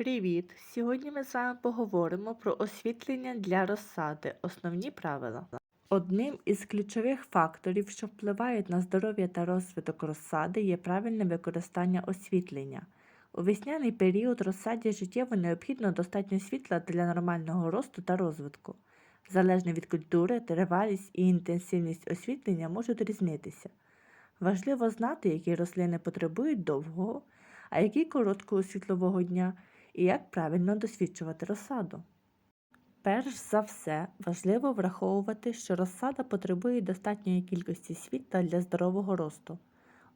Привіт! Сьогодні ми з вами поговоримо про освітлення для розсади. Основні правила. Одним із ключових факторів, що впливають на здоров'я та розвиток розсади, є правильне використання освітлення. У весняний період розсаді життєво необхідно достатньо світла для нормального росту та розвитку. Залежно від культури, тривалість і інтенсивність освітлення можуть різнитися. Важливо знати, які рослини потребують довгого, а які короткого світлового дня, і як правильно досвідчувати розсаду. Перш за все, важливо враховувати, що розсада потребує достатньої кількості світла для здорового росту.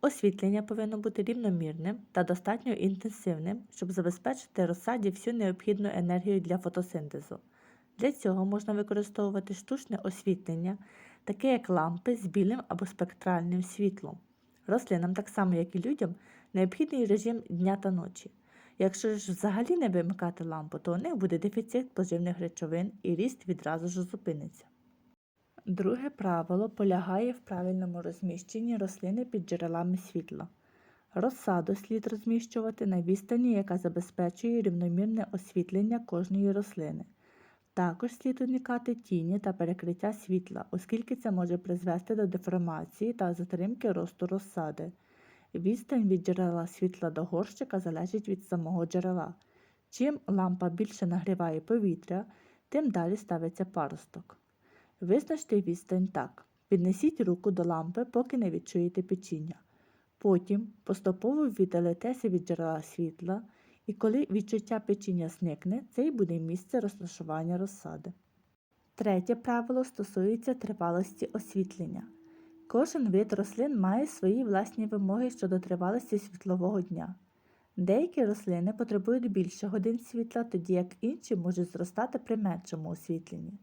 Освітлення повинно бути рівномірним та достатньо інтенсивним, щоб забезпечити розсаді всю необхідну енергію для фотосинтезу. Для цього можна використовувати штучне освітлення, таке як лампи з білим або спектральним світлом. Рослинам, так само як і людям, необхідний режим дня та ночі. Якщо ж взагалі не вимикати лампу, то у них буде дефіцит поживних речовин і ріст відразу ж зупиниться. Друге правило полягає в правильному розміщенні рослини під джерелами світла. Розсаду слід розміщувати на відстані, яка забезпечує рівномірне освітлення кожної рослини. Також слід уникати тіні та перекриття світла, оскільки це може призвести до деформації та затримки росту розсади. Відстань від джерела світла до горщика залежить від самого джерела. Чим лампа більше нагріває повітря, тим далі ставиться паросток. Визначте відстань так. Піднесіть руку до лампи, поки не відчуєте печіння. Потім поступово віддалитеся від джерела світла, і коли відчуття печіння зникне, це й буде місце розташування розсади. Третє правило стосується тривалості освітлення. Кожен вид рослин має свої власні вимоги щодо тривалості світлового дня. Деякі рослини потребують більше годин світла, тоді як інші можуть зростати при меншому освітленні.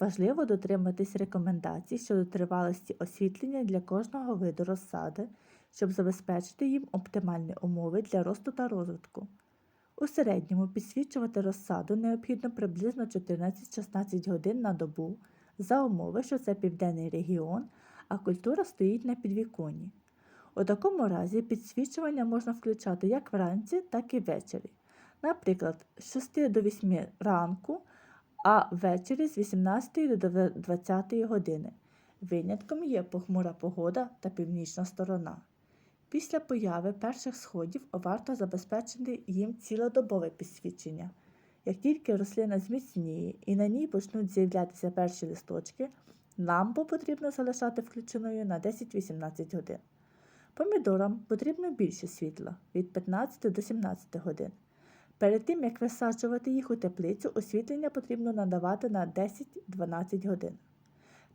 Важливо дотриматись рекомендацій щодо тривалості освітлення для кожного виду розсади, щоб забезпечити їм оптимальні умови для росту та розвитку. У середньому підсвічувати розсаду необхідно приблизно 14-16 годин на добу за умови, що це південний регіон, а культура стоїть на підвіконні. У такому разі підсвічування можна включати як вранці, так і ввечері. Наприклад, з 6 до 8 ранку, а ввечері з 18 до 20 години. Винятком є похмура погода та північна сторона. Після появи перших сходів варто забезпечити їм цілодобове підсвічення. Як тільки рослина зміцніє і на ній почнуть з'являтися перші листочки, лампу потрібно залишати включеною на 10-18 годин. Помідорам потрібно більше світла від 15 до 17 годин. Перед тим, як висаджувати їх у теплицю, освітлення потрібно надавати на 10-12 годин.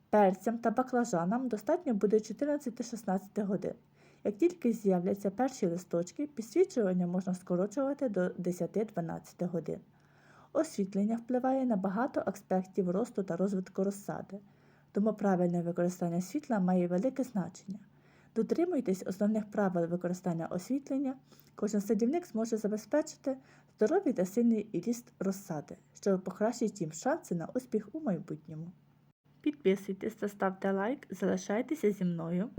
Перцям та баклажанам достатньо буде 14-16 годин. Як тільки з'являться перші листочки, підсвічування можна скорочувати до 10-12 годин. Освітлення впливає на багато аспектів росту та розвитку розсади, тому правильне використання світла має велике значення. Дотримуйтесь основних правил використання освітлення, кожен садівник зможе забезпечити здоровий та сильний ріст розсади, що покращить їм шанси на успіх у майбутньому. Підписуйтесь та ставте лайк, залишайтеся зі мною.